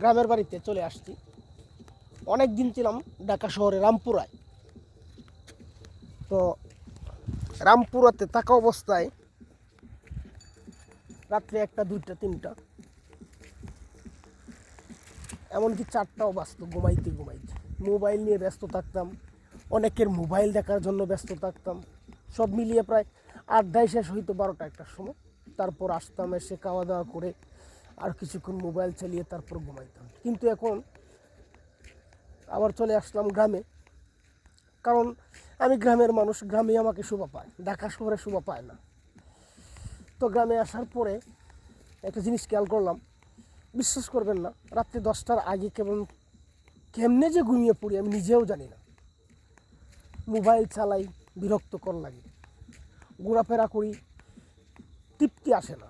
গ্রামের বাড়িতে চলে আসছি। অনেক দিন ছিলাম ঢাকা শহরে রামপুরায়। তো রামপুরাতে থাকা অবস্থায় রাত্রে একটা, দুইটা, তিনটা। এমনকি চারটাও বাঁচত ঘুমাইতে ঘুমাইতে। মোবাইল নিয়ে ব্যস্ত থাকতাম। অনেকের মোবাইল দেখার জন্য ব্যস্ত থাকতাম। সব মিলিয়ে প্রায় আড্ডায় শেষ হইতো বারোটা একটার সময়। তারপর আসতাম, এসে খাওয়া দাওয়া করে আর কিছুক্ষণ মোবাইল চালিয়ে তারপর ঘুমাইতাম। কিন্তু এখন আবার চলে আসলাম গ্রামে। কারণ আমি গ্রামের মানুষ গ্রামে আমাকে শোভা পায়। ঢাকা শহরে শোভা পায় না। তো গ্রামে আসার পরে একটা জিনিস খেয়াল করলাম। বিশ্বাস করবেন না, রাত্রি দশটার আগে কেমন, কেমনে যে ঘুমিয়ে পড়ি আমি নিজেও জানি না। মোবাইল চালাই বিরক্তকর লাগে। ঘোরাফেরা করি, তৃপ্তি আসে না।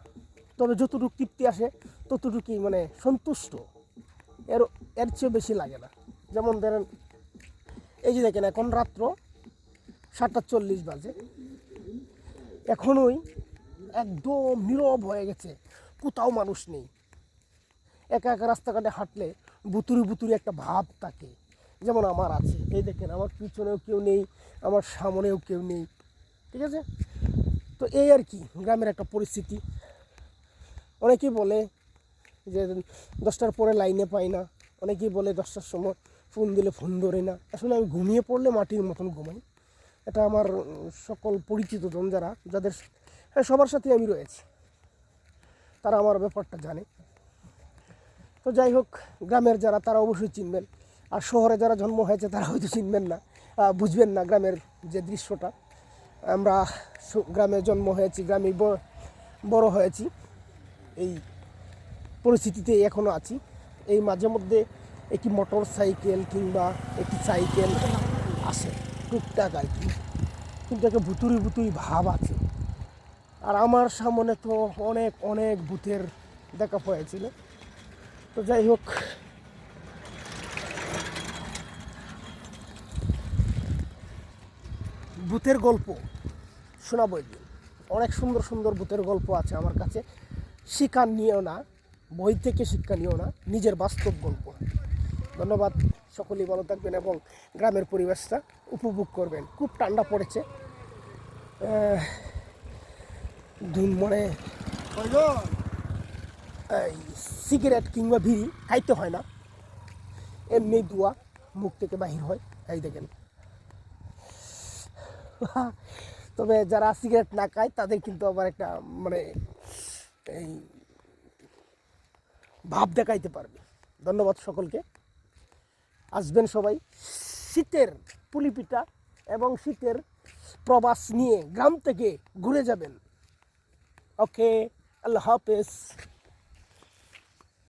তবে যতটুকু তৃপ্তি আসে ততটুকুই মানে সন্তুষ্ট। এর এর চেয়েও বেশি লাগে না। যেমন ধরেন, এই যে দেখেন এখন রাত্র সাতটা চল্লিশ বাজে। এখনই একদম নীরব হয়ে গেছে, কোথাও মানুষ নেই। একা একা রাস্তাঘাটে হাঁটলে বুতুরি বুতুরি একটা ভাব থাকে। যেমন আমার আছে, এই দেখেন আমার পিছনেও কেউ নেই, আমার সামনেও কেউ নেই, ঠিক আছে? তো এই আর কি, গ্রামের একটা পরিস্থিতি। অনেকেই বলে যে দশটার পরে লাইনে পাই না। অনেকেই বলে দশটার সময় ফোন দিলে ফোন ধরে না। আসলে আমি ঘুমিয়ে পড়লে মাটির মতন ঘুমাই। এটা আমার সকল পরিচিত জন যারা, যাদের হ্যাঁ সবার সাথে আমি রয়েছি। তারা আমার ব্যাপারটা জানে। তো যাই হোক, গ্রামের যারা, তারা অবশ্যই চিনবেন। আর শহরে যারা জন্ম হয়েছে, তারা হয়তো চিনবেন না। বুঝবেন না গ্রামের যে দৃশ্যটা। আমরা গ্রামে জন্ম হয়েছি গ্রামে বড় হয়েছি। এই পরিস্থিতিতে এখনও আছি। এই মাঝে মধ্যে একটি মোটর সাইকেল কিংবা একটি সাইকেল আসে টুকটাক আর কি। কিন্তু একটা ভুতুরি ভুতুরি ভাব আছে। আর আমার সামনে তো অনেক অনেক ভূতের দেখা হয়েছিল। তো যাই হোক। ভূতের গল্প শোনাবো একদিন। অনেক সুন্দর সুন্দর ভূতের গল্প আছে আমার কাছে। শিক্ষা নিয়েও না। বই থেকে শিক্ষা নিও না, নিজের বাস্তব গল্প। ধন্যবাদ, সকলেই ভালো থাকবেন এবং গ্রামের পরিবেশটা উপভোগ করবেন। খুব ঠান্ডা পড়েছে। মানে সিগারেট কিংবা বিড়ি খাইতে হয় না। এমনি দুয়া মুখ থেকে বাহির হয়, এই দেখেন। তবে যারা সিগারেট না খায়, তাদের কিন্তু আবার একটা মানে এই ভাব দেখাইতে পারবে। ধন্যবাদ সকলকে। আসবেন সবাই। শীতের পুলিপিঠা এবং শীতের প্রবাস নিয়ে গ্রাম থেকে ঘুরে যাবেন। ওকে, আল্লাহ হাফেজ।